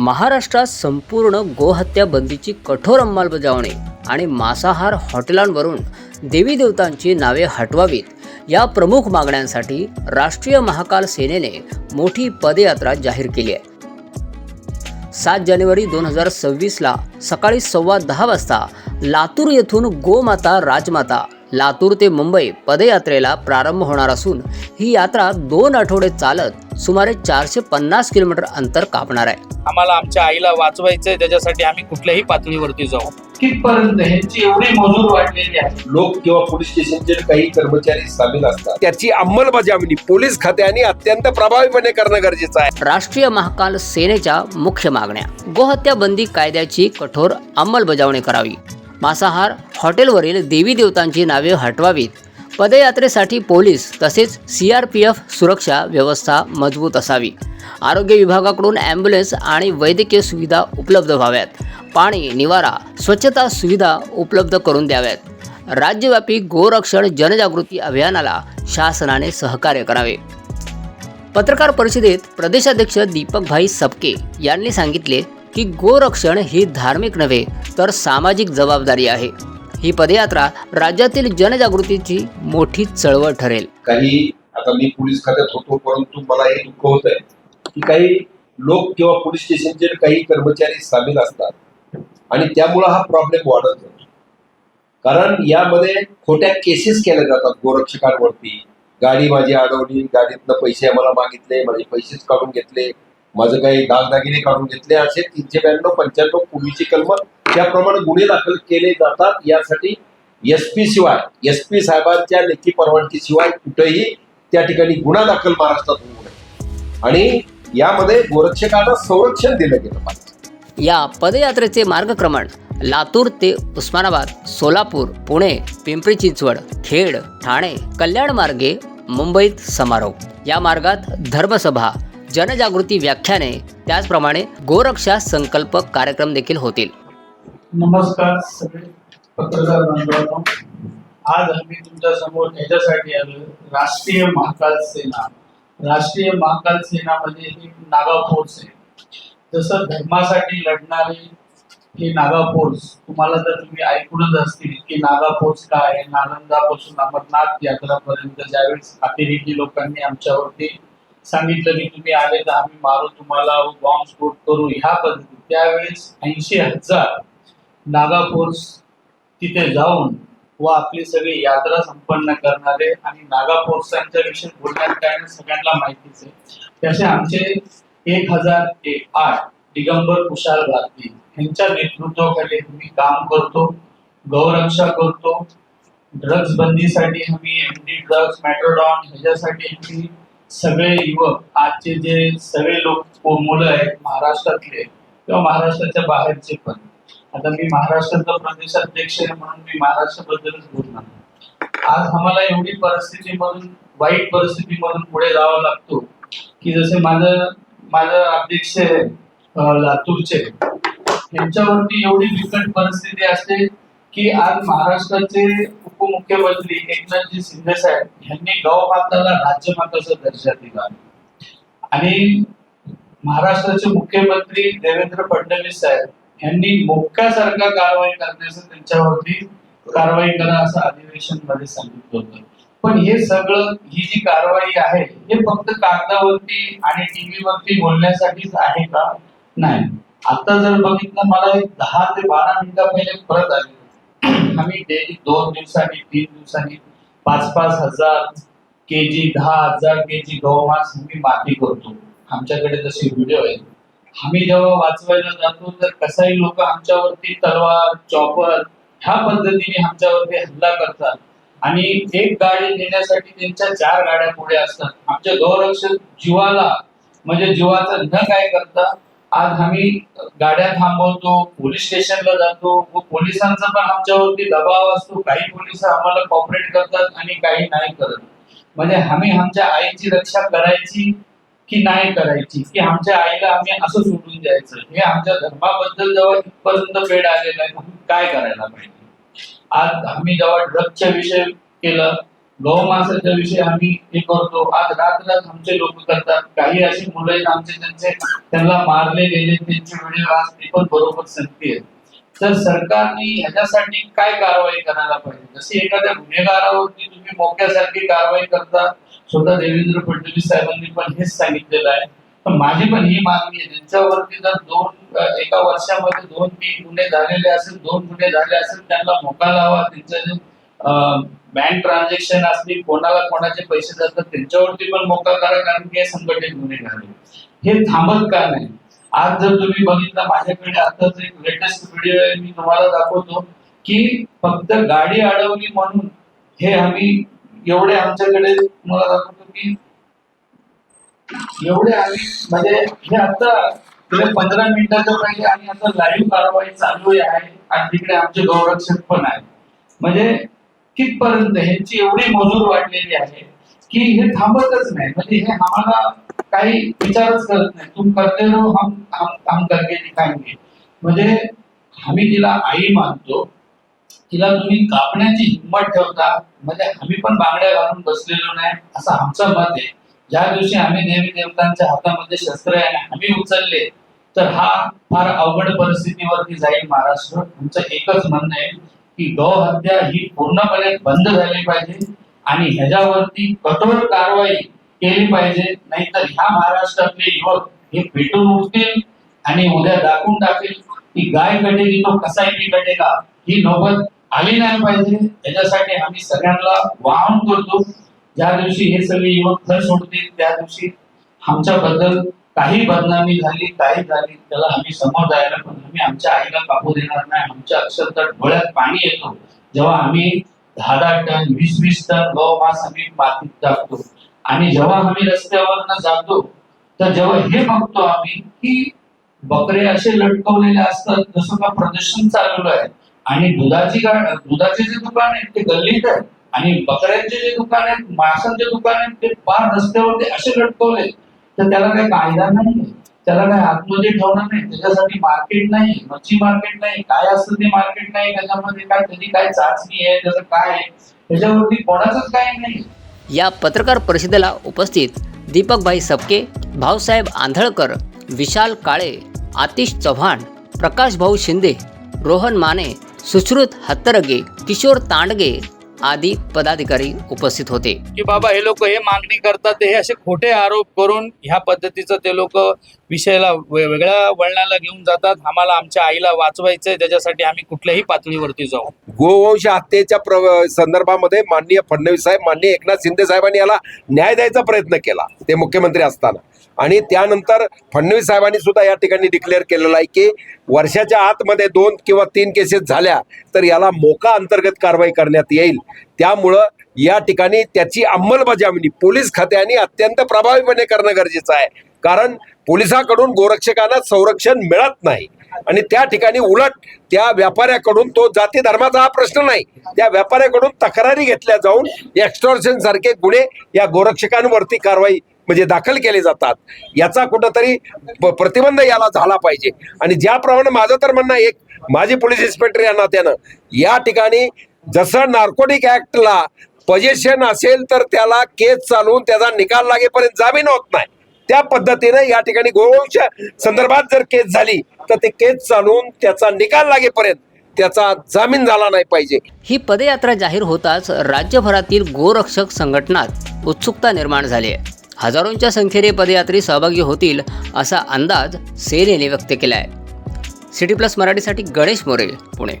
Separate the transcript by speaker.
Speaker 1: महाराष्ट्रात संपूर्ण गोहत्या बंदीची कठोर अंमलबजावणी आणि मांसाहार हॉटेलांवरून देवी देवतांची नावे हटवावीत या प्रमुख मागण्यांसाठी राष्ट्रीय महाकाल सेनेने मोठी पदयात्रा जाहीर केली आहे. सात जानेवारी दोन हजार सव्वीसला सकाळी सव्वा दहा वाजता लातूर येथून गोमाता राजमाता लातूर ते मुंबई पदयात्रेला प्रारंभ होणार असून ही यात्रा दोन आठवडे चालत सुमारे चारशे पन्नास किलोमीटर अंतर कापणार आहे.
Speaker 2: आम्हाला आमच्या आईला वाचवायचंय त्याच्यासाठी आम्ही कुठल्याही पातळीवरती जाऊ.
Speaker 3: कितपर्यंत ह्यांची एवढी मजूर वाढलेली आहे
Speaker 4: लोक किंवा पोलीस स्टेशनचे काही कर्मचारी सामील असतात. त्याची अंमलबजावणी पोलीस खात्याने अत्यंत प्रभावीपणे करणं गरजेचं आहे.
Speaker 1: राष्ट्रीय महाकाल सेनेच्या मुख्य मागण्या. गोहत्या बंदी कायद्याची कठोर अंमलबजावणी करावी. मांसाहार हॉटेलवरील देवी देवतांची नावे हटवावीत. पदयात्रेसाठी पोलीस तसेच सी आर पी एफ सुरक्षा व्यवस्था मजबूत असावी. आरोग्य विभागाकडून ॲम्ब्युलन्स आणि वैद्यकीय सुविधा उपलब्ध व्हाव्यात. पाणी निवारा स्वच्छता सुविधा उपलब्ध करून द्याव्यात. राज्यव्यापी गोरक्षण जनजागृती अभियानाला शासनाने सहकार्य करावे. पत्रकार परिषदेत प्रदेशाध्यक्ष दीपकभाई सबके यांनी सांगितले की गोरक्षण ही धार्मिक नव्हे तर सामाजिक जबाबदारी आहे. ही पदयात्रा राज्यातील जनजागृतीची मोठी चळवळ ठरेल.
Speaker 4: काही आता मी पोलीस खात्यात होतो परंतु मला हे दुःख होत आहे की काही लोक किंवा पोलीस स्टेशनचे काही कर्मचारी सामील असतात आणि त्यामुळं हा प्रॉब्लेम वाढत जातो. कारण यामध्ये खोट्या केसेस केल्या जातात गोरक्षकांवरती. गाडी माझी अडवली गाडीतनं पैसे आम्हाला मागितले माझे पैसेच काढून घेतले माझं काही दागदागिने काढून घेतले असे तीनशे ब्याण्णव पंच्याण्णव पूर्वीची कलम त्याप्रमाणे गुन्हे दाखल केले जातात यासाठी एस पी शिवाय एस पी साहेबांच्या लेखी परवानगी शिवाय कुठेही त्या ठिकाणी गुन्हा दाखल महाराष्ट्रात होऊ नये. आणि यामध्ये गोरक्षकांना संरक्षण दिलं गेलं पाहिजे.
Speaker 1: या पदयात्रेचे मार्गक्रमण लातूर ते उस्मानाबाद सोलापूर पुणे पिंपरी चिंचवड खेड ठाणे कल्याण मार्गे मुंबईत समारोप. या मार्गात धर्मसभा जनजागृती व्याख्याने त्याचप्रमाणे गोरक्षा संकल्प कार्यक्रम देखील होतील.
Speaker 3: नमस्कार सगळे पत्रकार बांधवांनो. आज आम्ही तुमच्यासमोर ह्याच्यासाठी आलो राष्ट्रीय महाकाल सेना. राष्ट्रीय महाकाल सेना म्हणजे ही नागा फोर्स आहे. जसं धर्मासाठी लढणारे हे नागा फोर्स तुम्हाला तर तुम्ही ऐकूनच असतील की नागा फोर्स काय आहे नालंदापासून अमरनाथ यात्रापर्यंत ज्यावेळेस अतिरेकी लोकांनी आमच्यावरती सांगितलं की तुम्ही आले तर आम्ही मारू तुम्हाला बॉम्ब स्फोट करू ह्या पद्धती त्यावेळेस ऐंशी हजार नागा फोर्स तिथे जाऊन व आपली सगळी यात्रा संपन्न करणारे आणि नागा फोर्सांच्या विषयी बोलण्यात काय सगळ्यांना माहितीच आहे. तसे आमचे एक हजार एक आठ दिगंबर कुशाल भारती यांच्या नेतृत्वाखाली आम्ही काम करतो गौरक्षा करतो. ड्रग्ज बंदीसाठी आम्ही एमडी ड्रग्ज मॅट्रोडॉन ह्याच्यासाठी आम्ही सगळे युवक आजचे जे सगळे लोक मुलं आहेत महाराष्ट्रातले किंवा महाराष्ट्राच्या बाहेरचे पण आता मी महाराष्ट्राचा प्रदेशाध्यक्ष आहे म्हणून मी महाराष्ट्राबद्दलच बोलणार आज आम्हाला एवढी परिस्थिती म्हणून वाईट परिस्थितीमधून पुढे जावं लागतो की जसे माझं माझं अध्यक्ष आहे, लातूरचे यांच्यावरती एवढी बिकट परिस्थिती असते की आज महाराष्ट्राचे उपमुख्यमंत्री एकनाथजी शिंदे साहेब यांनी गौमाताला राज्यमाताचा दर्जा दिला. आणि महाराष्ट्राचे मुख्यमंत्री देवेंद्र फडणवीस साहेब यांनी मोक्यासारखा कारवाई करण्याचं त्यांच्यावरती कारवाई करा असं अधिवेशनमध्ये सांगितलं होतं. पण हे सगळं ही जी कारवाई आहे हे फक्त कागदावरती आणि टीव्हीवरती बोलण्यासाठीच आहे का? नाही. आता जर बघितलं मला एक दहा ते बारा मिनिटं पहिले परत आले. आम्ही डेली दोन दिवसांनी तीन दिवसांनी पाच पाच हजार केजी दहा हजार केजी गहमास आम्ही माती करतो. आमच्याकडे तसे व्हिडिओ आहेत. आम्ही जेव्हा वाचवायला जातो तर कसाही लोक आमच्यावरती तलवार चॉपर ह्या पद्धतीने आमच्यावरती हल्ला करतात. आणि एक गाडी नेण्यासाठी त्यांच्या चार गाड्या पुढे असतात. आमच्या गौरक्षक जीवाला म्हणजे जीवाचं न काय करता? आज आम्ही गाड्या थांबवतो पोलीस स्टेशनला जातो व पोलिसांचा पण आमच्यावरती दबाव असतो. काही पोलीस आम्हाला कॉपरेट करतात आणि काही नाही करत. म्हणजे आम्ही आमच्या आईची रक्षा करायची की नाही करायची की आमच्या आईला आम्ही असं सोडून द्यायचं. हे आमच्या धर्माबद्दल जेव्हा इथपर्यंत फेड आलेला आहे काय करायला पाहिजे? आज आम्ही जेव्हा ड्रगच्या विषय केलं गौमासाच्या विषयी आम्ही हे करतो आज रात रात आमचे लोक करतात. काही अशी मुलं आहेत आमचे त्यांचे त्यांना मारले गेले त्यांचे व्हिडिओ आज ते पण बरोबर सांगते तर सरकारने ह्याच्यासाठी काय कारवाई करायला पाहिजे? जशी एखाद्या गुन्हेगारावरती तुम्ही मोक्यासारखी कारवाई करता स्वतः देवेंद्र फडणवीस साहेबांनी पण हेच सांगितलेलं आहे. पण माझी पण ही मागणी आहे त्यांच्यावरती जर दोन एका वर्षामध्ये दोन तीन गुन्हे झालेले असेल दोन गुन्हे झाले असेल त्यांना मोका लावा त्यांचं जे बँक ट्रान्झॅक्शन असतील कोणाला कोणाचे पैसे जातात त्यांच्यावरती पण मोका करा कारण की हे संघटित गुन्हे झाले. हे थांबत का नाही? आज जर तुम्ही बघितलं माझ्याकडे आताच एक लेटेस्ट व्हिडिओ आहे मी तुम्हाला दाखवतो की फक्त गाडी अडवली म्हणून हे आम्ही एवढे आमच्याकडे तुम्हाला दाखवतो की एवढे आम्ही म्हणजे हे आता पंधरा मिनिटाच्या पहिले आणि आता लाईव्ह कारवाई चालू आहे आणि तिकडे आमचे गौरक्षक पण आहेत. म्हणजे कितपर्यंत ह्यांची एवढी मजूर वाढलेली आहे की हे थांबतच नाही. म्हणजे हे आम्हाला काही विचारच करत नाही. तुम करते रहो हम हम हम करके दिखाएंगे. म्हणजे आम्ही तिला आई मानतो. तिला तुम्ही कापण्याची हिंमत ठेवता म्हणजे आम्ही पण बांगड्या घालून बसलेलो नाही असं आमचं मत आहे. ज्या दिवशी आम्ही देवी देवतांच्या हातामध्ये शस्त्र आहे आम्ही उचलले तर हा फार अवघड परिस्थितीवरती जाईल महाराष्ट्र. तुमचं एकच म्हणणं आहे की गौ हत्या ही पूर्णपणे बंद झाली पाहिजे आणि ह्याच्यावरती कठोर कारवाई केली पाहिजे. नाहीतर ह्या महाराष्ट्रातले युवक हे पेटून उठतील आणि उद्या दाखवून टाकतील की गाय कटेगी तो कसाही कटेगा ही नौबत आली नाही पाहिजे. त्याच्यासाठी आम्ही सगळ्यांना वाहन करतो. ज्या दिवशी हे सगळे युवक घर सोडतील त्या दिवशी आमच्याबद्दल काही बदनामी झाली काही झाली त्याला आम्ही समोर जायला पण आम्ही आमच्या आईला कापू देणार नाही. आमच्या अक्षरशः डोळ्यात पाणी येतो. जेव्हा आम्ही दहा दहा टन वीस वीस टन गौमास आम्ही मातीत टाकतो. आणि जेव्हा आम्ही रस्त्यावरनं जातो तर जेव्हा हे बघतो आम्ही की बकरे असे लटकवलेले असतात जसं का प्रदर्शन चालवलं आहे. आणि दुधाची दुधाचे जे दुकान आहेत ते गल्लीत आहेत. आणि बकऱ्यांचे जे दुकान आहेत मांसाचे दुकान आहेत ते पार रस्त्यावरती असे लटकवले. तर त्याला काही कायदा नाही त्याला काही आतमध्ये ठेवणार नाही. त्याच्यासाठी मार्केट नाही मच्छी मार्केट नाही काय असतं ते मार्केट नाही त्याच्यामध्ये काय त्याची काय चाचणी आहे त्याचं काय आहे? त्याच्यावरती कोणाचंच काय नाही
Speaker 1: या पत्रकार परिषदेला उपस्थित दीपकभाई सबके भाऊसाहेब आंधळकर विशाल काळे आतिश चव्हाण प्रकाश भाऊ शिंदे रोहन माने सुश्रुत हत्तरगे किशोर तांडगे आदी पदाधिकारी उपस्थित होते.
Speaker 2: की बाबा हे लोक हे मागणी करतात ते हे असे खोटे आरोप करून ह्या पद्धतीचं ते लोक विषयाला वे- वेगळ्या वळणाला घेऊन जातात. आम्हाला आमच्या आईला वाचवायचंय त्याच्यासाठी आम्ही कुठल्याही पातळीवरती जाऊ.
Speaker 4: गोवंश हत्येच्या प्र- संदर्भामध्ये माननीय फडणवीस साहेब माननीय एकनाथ शिंदे साहेबांनी याला न्याय द्यायचा प्रयत्न केला ते मुख्यमंत्री असताना. आणि त्यानंतर फडणवीस साहेबांनी सुद्धा या ठिकाणी डिक्लेअर केलेलं आहे की वर्षाच्या आतमध्ये दोन किंवा तीन केसेस झाल्या तर याला मोका अंतर्गत कारवाई करण्यात येईल. त्यामुळं या ठिकाणी त्याची अंमलबजावणी पोलीस खात्याने अत्यंत प्रभावीपणे करणं गरजेचं आहे. कारण पोलिसाकडून गोरक्षकांना संरक्षण मिळत नाही. आणि त्या ठिकाणी उलट त्या व्यापाऱ्याकडून तो जाती धर्माचा हा प्रश्न नाही. त्या व्यापाऱ्याकडून तक्रारी घेतल्या जाऊन एक्स्टॉर्शन सारखे गुन्हे या गोरक्षकांवरती कारवाई म्हणजे दाखल केले जातात. याचा कुठंतरी प- प्रतिबंध याला झाला पाहिजे. आणि ज्याप्रमाणे माझं तर म्हणणं एक माजी पोलीस इन्स्पेक्टर या नात्यानं या ठिकाणी जसं नार्कोटिक ऍक्टला पजेशन असेल तर त्याला केस चालवून त्याचा निकाल लागेपर्यंत जामीन होत नाही. त्या पद्धतीनं या ठिकाणी गोवंश संदर्भात जर केस झाली तर ते केस चालवून त्याचा निकाल लागेपर्यंत त्याचा जामीन झाला नाही पाहिजे.
Speaker 1: ही पदयात्रा जाहीर होताच राज्यभरातील गोरक्षक संघटनात उत्सुकता निर्माण झाली आहे. हजारोंच्या संख्येने पदयात्री सहभागी होतील असा अंदाज सेनेने व्यक्त केला आहे सिटी प्लस मराठीसाठी गणेश मोरे पुणे.